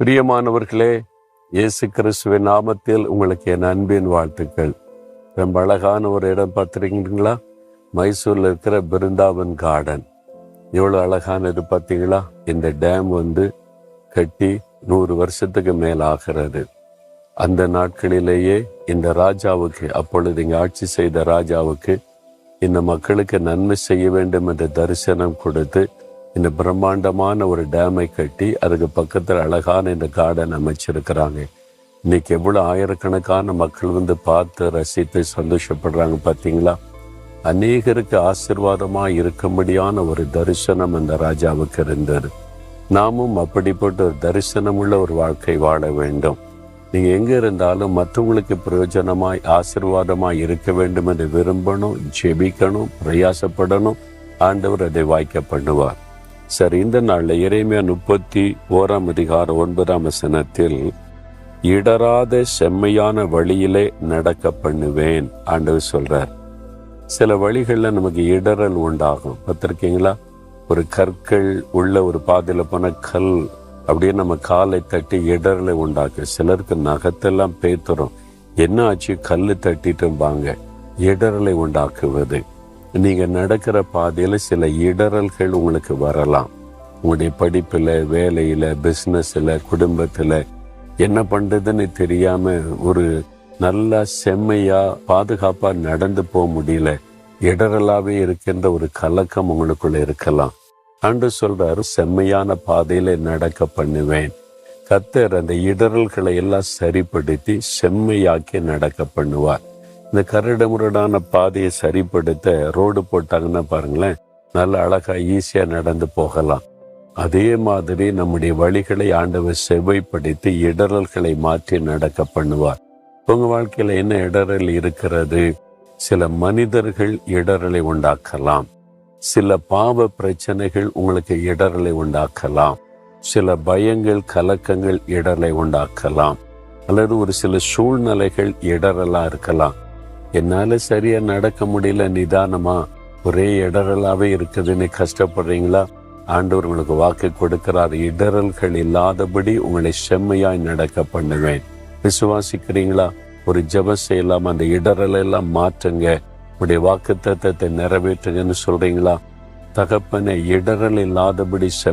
பிரியமானவர்களே இயேசு கிறிஸ்துவின் நாமத்தில் உங்களுக்கு என் அன்பின் வாழ்த்துக்கள். ரொம்ப அழகான ஒரு இடம் பார்த்துருக்கீங்களா? மைசூரில் இருக்கிற பிருந்தாவன் கார்டன் எவ்வளோ அழகானது பார்த்தீங்களா? இந்த டேம் வந்து கட்டி நூறு வருஷத்துக்கு மேல் ஆகிறது. அந்த நாட்களிலேயே இந்த ராஜாவுக்கு அப்பொழுது இங்கே ஆட்சி செய்த ராஜாவுக்கு இந்த மக்களுக்கு நன்மை செய்ய வேண்டும் என்ற தரிசனம் கொடுத்து இந்த பிரம்மாண்டமான ஒரு டேமை கட்டி அதுக்கு பக்கத்தில் அழகான இந்த கார்டன் அமைச்சிருக்கிறாங்க. இன்னைக்கு எவ்வளோ ஆயிரக்கணக்கான மக்கள் வந்து பார்த்து ரசித்து சந்தோஷப்படுறாங்க பார்த்தீங்களா அநேகருக்கு ஆசிர்வாதமா இருக்கும்படியான ஒரு தரிசனம் அந்த ராஜாவுக்கு இருந்தது. நாமும் அப்படிப்பட்ட ஒரு தரிசனம் உள்ள ஒரு வாழ்க்கை வாழ வேண்டும். நீங்கள் எங்கே இருந்தாலும் மற்றவங்களுக்கு பிரயோஜனமாய் ஆசிர்வாதமாய் இருக்க வேண்டும் என்று விரும்பணும் ஜெபிக்கணும் பிரயாசப்படணும். ஆண்டவர் அதை வாய்க்க பண்ணுவார். சரி இந்த நாளில் இறைமையா முப்பத்தி ஓராம் அதிகாரம் ஒன்பதாம் வசனத்தில் இடராத செம்மையான வழியிலே நடக்க பண்ணுவேன் ஆண்டவர் சொல்றார். சில வழிகளில் நமக்கு இடரல் உண்டாகும். பார்த்துருக்கீங்களா? ஒரு கற்கள் உள்ள ஒரு பாதையில் போன கல் அப்படியே நம்ம காலை தட்டி இடரலை உண்டாக்கு. சிலருக்கு நகத்தெல்லாம் பேத்துறோம் என்ன ஆச்சு? கல் தட்டிட்டும்பாங்க இடரலை உண்டாக்குவது. நீங்க நடக்கிற பாதையில சில இடரல்கள் உங்களுக்கு வரலாம். உங்களுடைய படிப்புல வேலையில பிசினஸ்ல குடும்பத்துல என்ன பண்றதுன்னு தெரியாம ஒரு நல்லா செம்மையா பாதுகாப்பா நடந்து போக முடியல. இடரலாவே இருக்கின்ற ஒரு கலக்கம் உங்களுக்குள்ள இருக்கலாம். அன்று சொல்றாரு செம்மையான பாதையில நடக்க பண்ணுவேன். கத்தர் அந்த இடரல்களை எல்லாம் சரிப்படுத்தி செம்மையாக்கி நடக்க பண்ணுவார். இந்த கரடுமுரடான பாதையை சரிப்படுத்த ரோடு போட்டாங்கன்னா பாருங்களேன் நல்ல அழகா ஈஸியா நடந்து போகலாம். அதே மாதிரி நம்முடைய வழிகளை ஆண்டவர் செவ்வைப்படுத்தி இடரல்களை மாற்றி நடக்க பண்ணுவார். உங்க வாழ்க்கையில என்ன இடரல் இருக்கிறது? சில மனிதர்கள் இடரலை உண்டாக்கலாம். சில பாவ பிரச்சனைகள் உங்களுக்கு இடரலை உண்டாக்கலாம். சில பயங்கள் கலக்கங்கள் இடரலை உண்டாக்கலாம். அல்லது ஒரு சில சூழ்நிலைகள் இடரலா இருக்கலாம். என்னால சரியா நடக்க முடியல நிதானமா. ஒரே இடரலாவே இருக்குதுன்னு கஷ்டப்படுறீங்களா? ஆண்டவர் உங்களுக்கு வாக்கு கொடுக்கிறார். இடரல்கள் இல்லாதபடி உங்களை செம்மையாய் நடக்க பண்ணுவேன். விசுவாசிக்கிறீங்களா? ஒரு ஜப செய்யலாம் அந்த இடரலை எல்லாம் மாற்றுங்க. உடைய வாக்கு தத்துவத்தை நிறைவேற்றுங்கன்னு சொல்றீங்களா? தகப்பனை இடரல் இல்லாதபடி செம்